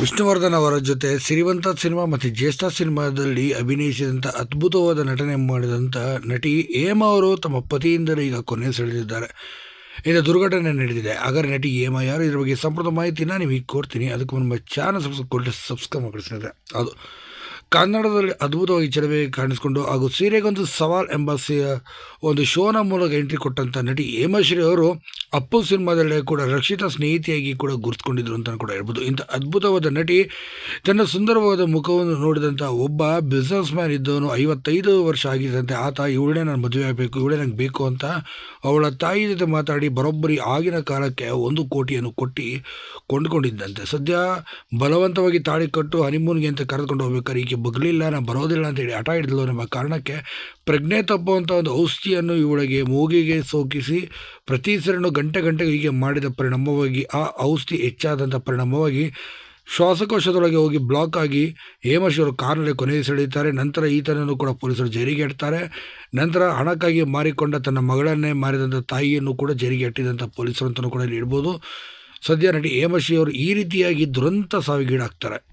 ವಿಷ್ಣುವರ್ಧನ್ ಅವರ ಜೊತೆ ಸಿರಿವಂತ ಸಿನಿಮಾ ಮತ್ತು ಜ್ಯೇಷ್ಠ ಸಿನಿಮಾದಲ್ಲಿ ಅಭಿನಯಿಸಿದಂಥ ಅದ್ಭುತವಾದ ನಟನೆ ಮಾಡಿದಂಥ ನಟಿ ಹೇಮಾ ಅವರು ತಮ್ಮ ಪತಿಯಿಂದಲೇ ಈಗ ಕೊನೆ ಸೆಳೆದಿದ್ದಾರೆ. ಇದು ದುರ್ಘಟನೆ ನಡೆದಿದೆ. ಹಾಗಾದ್ರೆ ನಟಿ ಹೇಮ ಯಾರು? ಇದ್ರ ಬಗ್ಗೆ ಸಂಪೂರ್ಣ ಮಾಹಿತಿನ ನಿಮಗೆ ಕೊಡ್ತೀನಿ. ಅದಕ್ಕೆ ನಮ್ಮ ಚಾನಲ್ ಸಬ್ಸ್ಕ್ರೈಬ್ ಸಬ್ಸ್ಕ್ರೈಬ್ ಮಾಡಿಸಿದೆ ಅದು. ಕನ್ನಡದಲ್ಲಿ ಅದ್ಭುತವಾಗಿ ಚಲವೇ ಕಾಣಿಸಿಕೊಂಡು ಹಾಗೂ ಸೀರೆಗೊಂದು ಸವಾಲ್ ಎಂಬ ಒಂದು ಶೋನ ಮೂಲಕ ಎಂಟ್ರಿ ಕೊಟ್ಟಂಥ ನಟಿ ಹೇಮಶ್ರೀ ಅವರು ಅಪ್ಪು ಸಿನಿಮಾದಲ್ಲೇ ಕೂಡ ರಕ್ಷಿತಾ ಸ್ನೇಹಿತೆಯಾಗಿ ಕೂಡ ಗುರುತ್ಕೊಂಡಿದ್ರು ಅಂತ ಕೂಡ ಹೇಳ್ಬೋದು. ಇಂಥ ಅದ್ಭುತವಾದ ನಟಿ, ತನ್ನ ಸುಂದರವಾದ ಮುಖವನ್ನು ನೋಡಿದಂಥ ಒಬ್ಬ ಬಿಸ್ನೆಸ್ ಮ್ಯಾನ್ ಇದ್ದವನು ಐವತ್ತೈದು ವರ್ಷ ಆಗಿದ್ದಂತೆ ಆತ ಇವಳೇ ನಾನು ಮದುವೆ ಆಗಬೇಕು, ಇವಳೇ ನಂಗೆ ಬೇಕು ಅಂತ ಅವಳ ತಾಯಿ ಜೊತೆ ಮಾತಾಡಿ ಬರೋಬ್ಬರಿ ಆಗಿನ ಕಾಲಕ್ಕೆ ಒಂದು ಕೋಟಿಯನ್ನು ಕೊಟ್ಟು ಕೊಂಡುಕೊಂಡಿದ್ದಂತೆ. ಸದ್ಯ ಬಲವಂತವಾಗಿ ತಾಳಿ ಕಟ್ಟು ಹನಿಮೂನ್ಗೆ ಅಂತ ಕರೆದುಕೊಂಡು ಹೋಗ್ಬೇಕಾದ್ರೆ, ಈಕೆ ಬಗ್ಲಿಲ್ಲ, ನಾನು ಬರೋದಿಲ್ಲ ಅಂತೇಳಿ ಹಠ ಹಿಡಿದ್ಲು ಎಂಬ ಕಾರಣಕ್ಕೆ ಪ್ರಜ್ಞೆ ತಪ್ಪುವಂಥ ಒಂದು ಔಷಧಿಯನ್ನು ಇವಳಿಗೆ ಮೂಗಿಗೆ ಸೋಕಿಸಿ ಪ್ರತಿ ಸರಣು ಗಂಟೆ ಗಂಟೆಗೆ ಹೀಗೆ ಮಾಡಿದ ಪರಿಣಾಮವಾಗಿ, ಆ ಔಷಧಿ ಹೆಚ್ಚಾದಂಥ ಪರಿಣಾಮವಾಗಿ ಶ್ವಾಸಕೋಶದೊಳಗೆ ಹೋಗಿ ಬ್ಲಾಕ್ ಆಗಿ ಹೇಮಶಿವರು ಕಾರ್ನಲ್ಲಿ ಕೊನೆಗೆ ಸೆಳೆಯುತ್ತಾರೆ. ನಂತರ ಈತನನ್ನು ಕೂಡ ಪೊಲೀಸರು ಜೈಲಿಗೆ ಇಡ್ತಾರೆ ನಂತರ ಹಣಕ್ಕಾಗಿ ಮಾರಿಕೊಂಡ ತನ್ನ ಮಗಳನ್ನೇ ಮಾರಿದಂಥ ತಾಯಿಯನ್ನು ಕೂಡ ಜೈಲಿಗೆ ಇಟ್ಟಿದಂಥ ಪೊಲೀಸರು ಅಂತಲೂ ಕೂಡ ಇಲ್ಲಿ ಇಡ್ಬೋದು ಸದ್ಯ ನಟಿ ಹೇಮಶಿಯವರು ಅವರು ಈ ರೀತಿಯಾಗಿ ದುರಂತ ಸಾವಿಗೀಡಾಗ್ತಾರೆ.